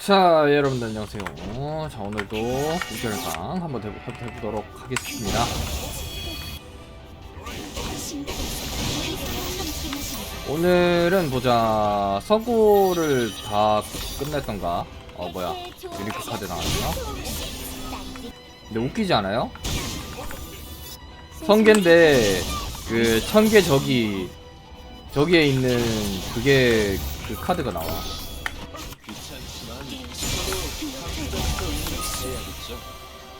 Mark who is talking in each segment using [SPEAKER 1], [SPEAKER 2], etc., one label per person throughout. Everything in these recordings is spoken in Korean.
[SPEAKER 1] 자 여러분들 안녕하세요. 자 오늘도 우결강 한번 해보, 해보도록 하겠습니다. 오늘은 보자. 서구를 다 끝냈던가? 어 뭐야. 유니크 카드 나왔나? 근데 웃기지 않아요? 성계인데 그 천계 저기 저기에 있는 그게 그 카드가 나와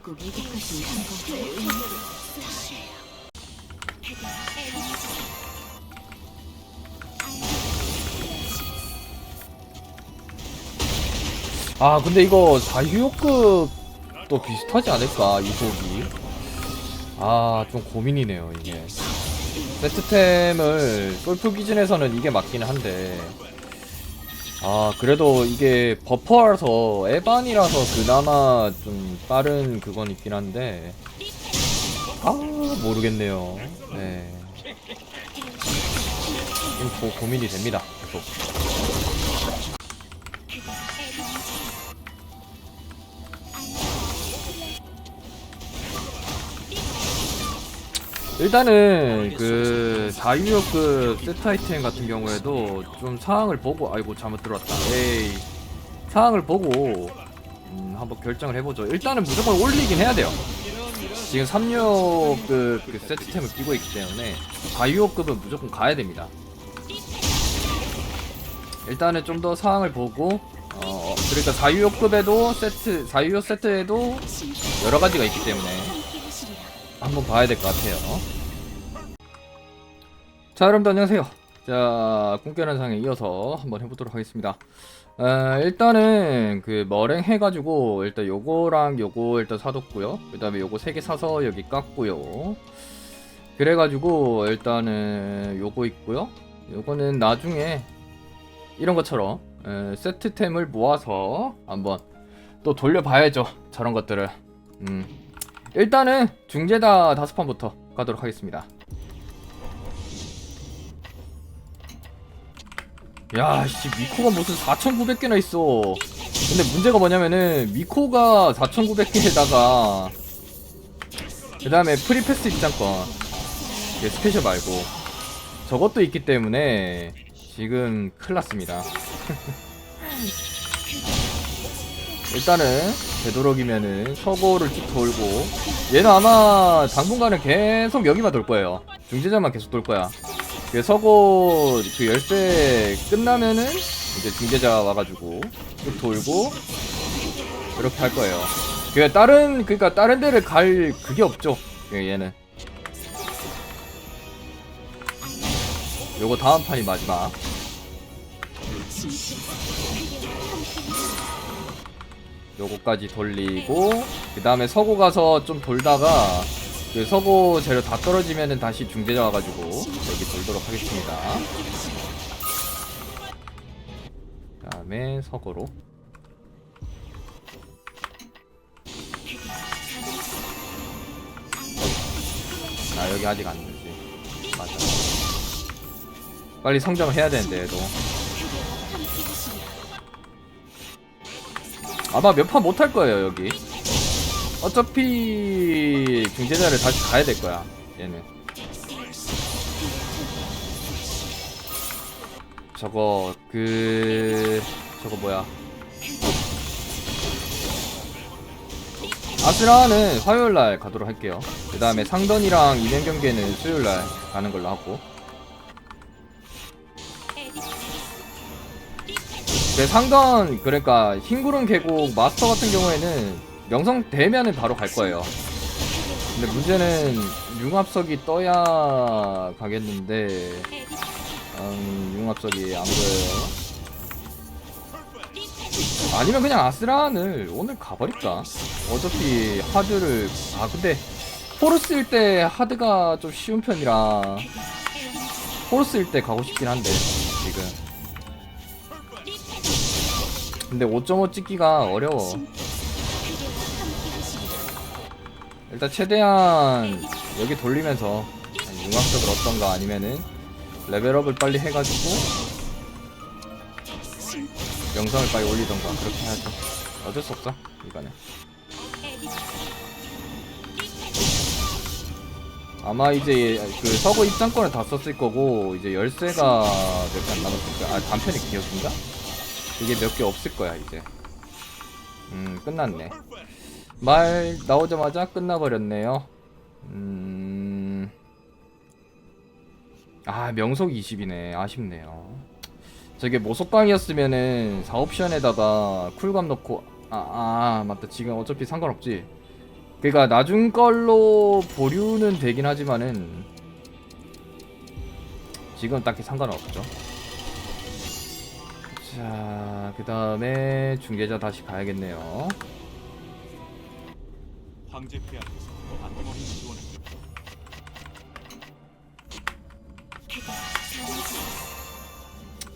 [SPEAKER 2] 결국 성공할 의무를
[SPEAKER 1] 아 근데 이거 자유급 또 비슷하지 않을까 이속이? 아 좀 고민이네요 이게. 세트템을 골프 기준에서는 이게 맞긴 한데 아 그래도 이게 버퍼라서 에반이라서 그나마 좀 빠른 그건 있긴 한데. 아 모르겠네요. 네. 좀 고, 고민이 됩니다 계속 일단은 그 자유역급 세트 아이템 같은 경우에도 좀 상황을 보고 아이고 잘못 들어왔다. 에이. 상황을 보고 음, 한번 결정을 해보죠. 일단은 무조건 올리긴 해야 돼요. 지금 3류급 그 세트템을 끼고 있기 때문에 자유역급은 무조건 가야 됩니다. 일단은 좀 더 상황을 보고 어 그러니까 자유역급에도 세트 자유역 세트에도 여러 가지가 있기 때문에 한번 봐야 될 것 같아요. 자, 여러분들 안녕하세요. 자, 꿈깨는 상에 이어서 한번 해보도록 하겠습니다. 어, 일단은 그 머랭 해가지고 일단 요거랑 요거 일단 사뒀고요. 그 다음에 요거 세 개 사서 여기 깠고요. 그래가지고 일단은 요거 있고요. 요거는 나중에 이런 것처럼 에, 세트템을 모아서 한번 또 돌려봐야죠. 저런 것들을. 음. 일단은 중재다 다섯 판부터 가도록 하겠습니다. 야, 씨 미코가 무슨 4,900개나 있어. 근데 문제가 뭐냐면은 미코가 4,900개에다가 그 다음에 프리패스 입장권 예, 스페셜 말고 저것도 있기 때문에 지금 큰일 났습니다. 일단은 되도록이면은 서고를 쭉 돌고 얘는 아마 당분간은 계속 여기만 돌 거예요. 중재자만 계속 돌 거야. 그 서고 그 열쇠 끝나면은 이제 중재자 와가지고 쭉 돌고 이렇게 할 거예요. 그 다른 그니까 다른 데를 갈 그게 없죠 예, 얘는. 요거 다음 판이 마지막 요거까지 돌리고 그 다음에 서고 가서 좀 돌다가 그 서고 재료 다 떨어지면은 다시 중재자 와가지고 여기 돌도록 하겠습니다. 그 다음에 서고로. 아 여기 아직 안 되지. 맞아. 빨리 성장을 해야 되는데 얘도 아마 몇 판 못 할 거예요 여기. 어차피 중재자를 다시 가야 될 거야 얘는. 저거 그 저거 뭐야? 아스라는 화요일날 가도록 할게요. 그 다음에 상던이랑 이행 경기는 수요일날 가는 걸로 하고 네, 상던 그러니까 흰구름 계곡 마스터 같은 경우에는 명성 되면은 바로 갈 거예요. 근데 문제는 융합석이 떠야 가겠는데 음, 융합석이 안 보여요. 아니면 그냥 아스란을 오늘 가버릴까? 어차피 하드를 아 근데 포르스일 때 하드가 좀 쉬운 편이라 포르스일 때 가고 싶긴 한데 지금 근데 5.5 찍기가 어려워. 일단 최대한 여기 돌리면서 융합적을 어떤가 아니면은 레벨업을 빨리 해가지고 영상을 빨리 올리던가 그렇게 해야죠. 어쩔 수 없어 이거는. 아마 이제 그 서구 입장권을 다 썼을 거고 이제 열쇠가 몇 개 안 남았으니까? 아 단편의 기억인가? 이게 몇 개 없을 거야 이제. 음 끝났네. 말 나오자마자 끝나버렸네요. 음... 아 명속 20이네. 아쉽네요. 저게 모속방이었으면은 4옵션에다가 쿨감 넣고 아, 아 맞다. 지금 어차피 상관없지. 그니까 나중 걸로 보류는 되긴 하지만은 지금 딱히 상관은 없죠 자 그 다음에 중계자 다시 가야겠네요.
[SPEAKER 3] 황제 폐하께서 안정적인 지원을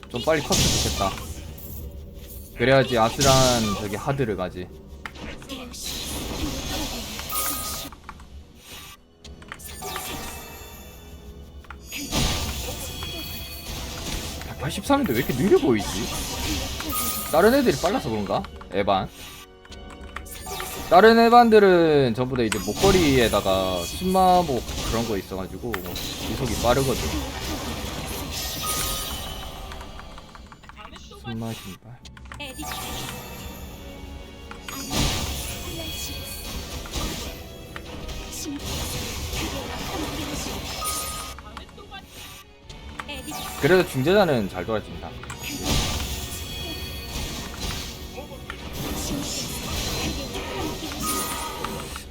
[SPEAKER 1] 좀 빨리 컸으면 좋겠다. 그래야지 아스란 저기 하드를 가지 183인데 왜 이렇게 느려 보이지? 다른 애들이 빨라서 그런가? 에반 다른 에반들은 전부 다 이제 목걸이에다가 순마목 그런 거 있어가지고 뭐 이속이 빠르거든 순마 신발 그래도 중재자는 잘 돌아진다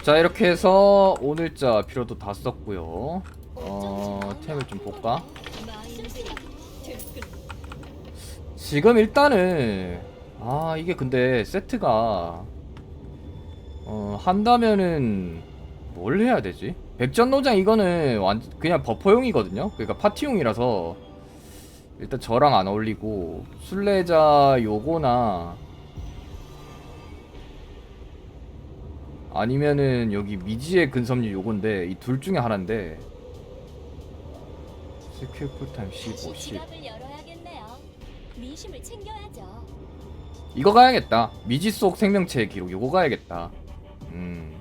[SPEAKER 1] 자 이렇게 해서 오늘자 필요도 다 썼고요 어 템을 좀 볼까 지금 일단은 아 이게 근데 세트가 어 한다면은 뭘 해야 되지? 백전노장 이거는 완 그냥 버퍼용이거든요. 그러니까 파티용이라서 일단 저랑 안 어울리고 순례자 요거나 아니면은 여기 미지의 근섬유 요건데 이 둘 중에 하나인데 스킬 쿨타임 15, 10
[SPEAKER 4] 지갑을 열어야겠네요. 민심을 챙겨야죠.
[SPEAKER 1] 이거 가야겠다. 미지 속 생명체 기록 이거 가야겠다. 음.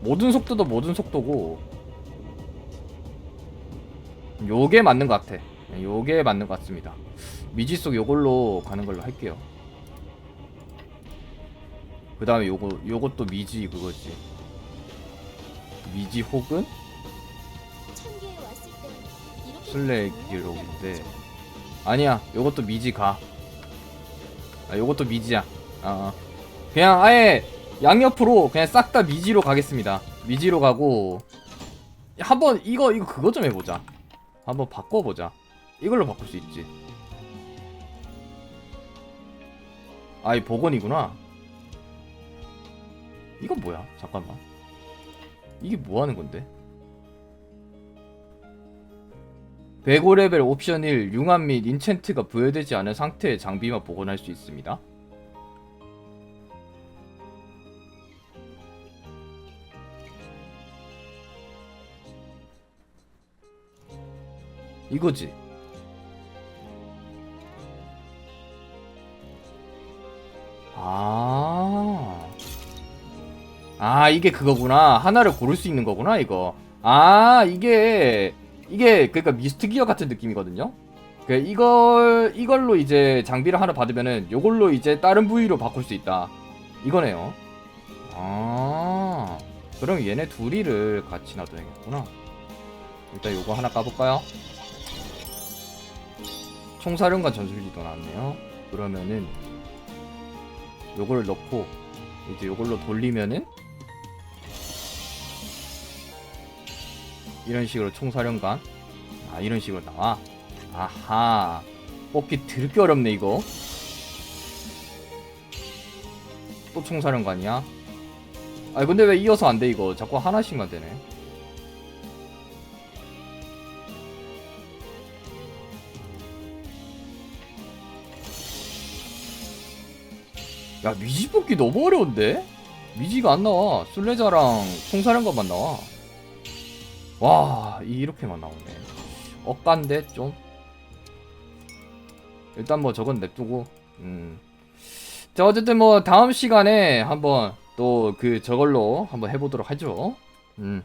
[SPEAKER 1] 모든 속도도 모든 속도고 요게 맞는 것 같아. 요게 맞는 것 같습니다. 미지 속 요걸로 가는 걸로 할게요. 그 다음에 요거 요것도 미지 그거지. 미지 혹은 술래 기록인데 아니야 요것도 미지 가 아, 요것도 미지야 아, 아. 그냥 아예 양옆으로 그냥 싹 다 미지로 가겠습니다 미지로 가고 한번 이거 이거 그거 좀 해보자 한번 바꿔보자. 이걸로 바꿀 수 있지. 아이 복원이구나. 이건 뭐야? 잠깐만. 이게 뭐 하는 건데? 105레벨 옵션 1 융합 및 인챈트가 부여되지 않은 상태의 장비만 복원할 수 있습니다. 이거지. 아. 아, 이게 그거구나. 하나를 고를 수 있는 거구나, 이거. 아, 이게 이게 그러니까 미스트 기어 같은 느낌이거든요. 그 이걸 이걸로 이제 장비를 하나 받으면은 요걸로 이제 다른 부위로 바꿀 수 있다. 이거네요. 아. 그럼 얘네 둘이를 같이 놔둬야겠구나. 일단 요거 하나 까볼까요? 총사령관 전술지도 나왔네요. 그러면은 요거를 넣고 이제 요걸로 돌리면은 이런 식으로 총사령관. 아 이런 식으로 나와. 아하. 뽑기 드럽게 어렵네 이거. 또 총사령관이야? 아니 근데 왜 이어서 안 돼 이거? 자꾸 하나씩만 되네 야 미지 뽑기 너무 어려운데? 미지가 안 나와 술래자랑 총사령관만 나와 와 이렇게만 나오네 억간데 좀 일단 뭐 저건 냅두고 음. 자 어쨌든 뭐 다음 시간에 한번 또 그 저걸로 한번 해보도록 하죠 음.